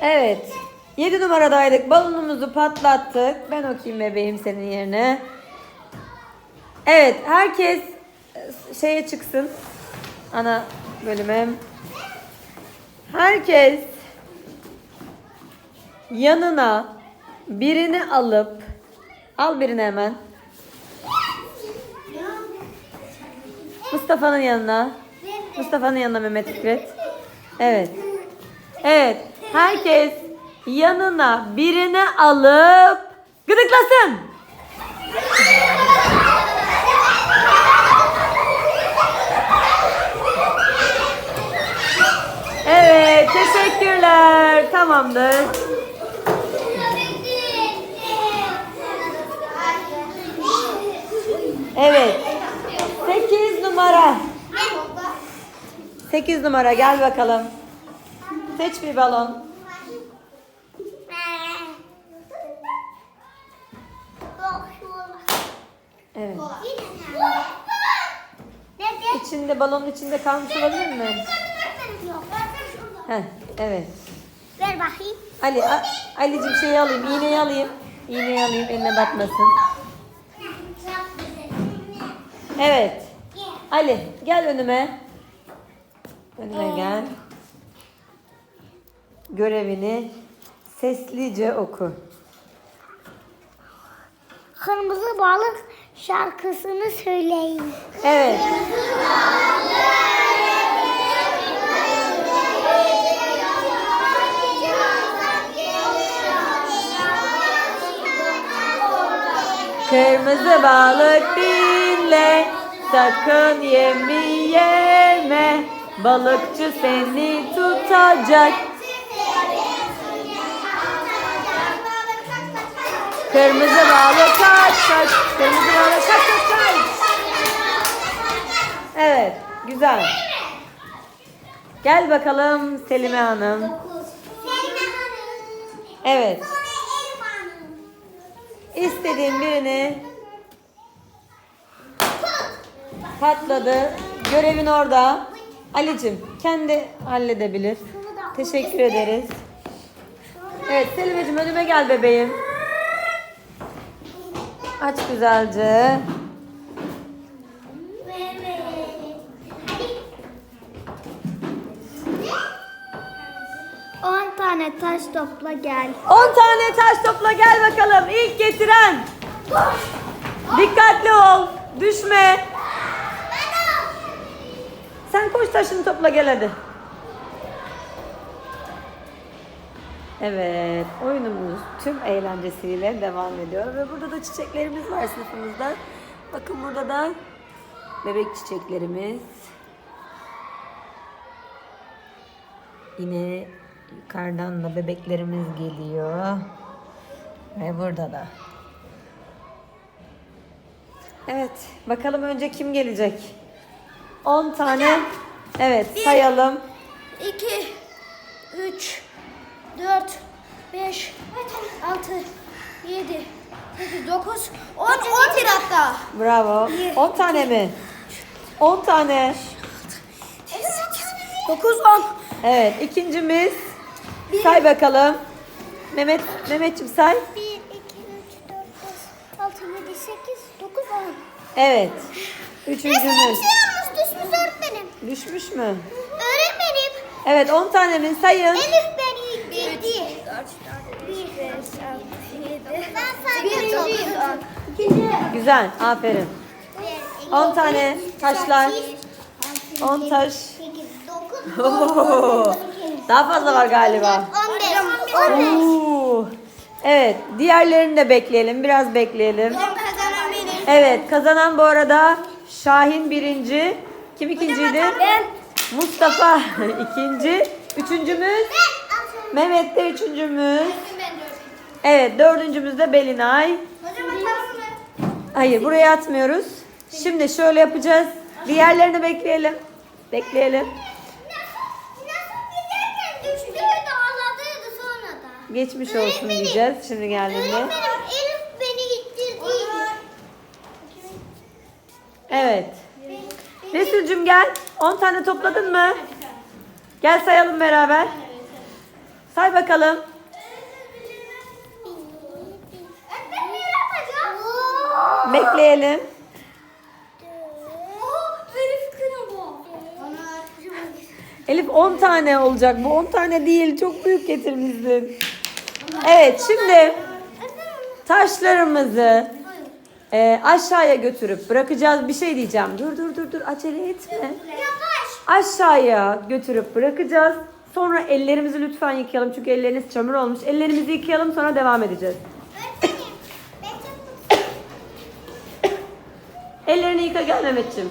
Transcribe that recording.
Evet. 7 numaradaydık. Balonumuzu patlattık. Ben okuyayım bebeğim senin yerine. Evet. Herkes e, şeye çıksın. Ana bölüme. Herkes yanına birini alıp al birini hemen. Mustafa'nın yanına. Mustafa'nın yanına Mehmet Fikret. Evet. Evet. Herkes yanına birini alıp gıdıklasın. Evet, teşekkürler. Tamamdır. Evet. 8 numara. 8 numara gel bakalım. Seç bir balon. Evet. İçinde balonun içinde kalmış olabilir mi? Heh, evet. Ver bakayım. Ali, A- Ali'cim şeyi alayım, iğneyi alayım. İğneyi alayım, eline batmasın. Evet. Ali, gel önüme. Önüme gel. Görevini seslice oku. Kırmızı balık şarkısını söyleyin. Evet. Kırmızı balık dinle, sakın yemi yeme. Balıkçı seni tutacak. Kırmızı balık kaç kaç. Kırmızı balık kaç kaç kaç. Evet, güzel. Gel bakalım Selime Hanım. Evet. İstediğin birini patladı. Görevin orada. Ali'cim kendi halledebilir. Teşekkür ederiz. Evet Selimeciğim önüme gel bebeğim. Aç güzelce. On tane taş topla gel. 10 tane taş topla gel bakalım. İlk getiren. Dikkatli ol. Düşme. Sen koş taşını topla gel hadi. Evet, oyunumuz tüm eğlencesiyle devam ediyor ve burada da çiçeklerimiz var sınıfımızda. Bakın burada da bebek çiçeklerimiz. Yine yukarıdan da bebeklerimiz geliyor. Ve burada da. Evet, bakalım önce kim gelecek? 10 tane. Evet, sayalım. 2 3 4 5 6 7 8 9 10 11 hatta. Bravo. 10 tane mi? 10 tane. 9 10 Evet, ikincimiz. Say bakalım. Mehmet, Mehmetciğim say. 1 2 3 4 5 6 7 8 9 10 Evet. Üçüncümüz. düşmüş öğretmenim. Düşmüş mü? Öğretmenim. Evet, 10 tane mi? Sayın. Elif beni bildi. 1 5 6 7 Ben Birinciyiz. İkinci. Güzel, aferin. 10 tane taşlar. 10 taş. 8 9 Oo, Daha fazla var galiba. 15 15 Oo. Evet, diğerlerini de bekleyelim. Biraz bekleyelim. Evet, kazanan bu arada Şahin birinci. Kim ikinciydi? Ben. Mustafa ikinci. Üçüncümüz Mehmet de üçüncümüz. Evet, dördüncümüz de Belinay. Hayır, buraya atmıyoruz. Şimdi şöyle yapacağız. Diğerlerini bekleyelim. Bekleyelim. Geçmiş olsun diyeceğiz şimdi geldiğinde. Öğretmenim Elif beni ittirdi. Evet. Resulcüm gel. 10 tane topladın mı? Gel sayalım beraber. Say bakalım. Öğretmenim yapacağım. Bekleyelim. Elif kına Elif 10 tane olacak. Bu 10 tane değil. Çok büyük getirmişsin. Evet şimdi taşlarımızı e, aşağıya götürüp bırakacağız. Bir şey diyeceğim. Dur dur dur dur acele etme. Aşağıya götürüp bırakacağız. Sonra ellerimizi lütfen yıkayalım. Çünkü elleriniz çamur olmuş. Ellerimizi yıkayalım sonra devam edeceğiz. Öğretmenim. Ben çok Ellerini yıka gel Mehmetciğim.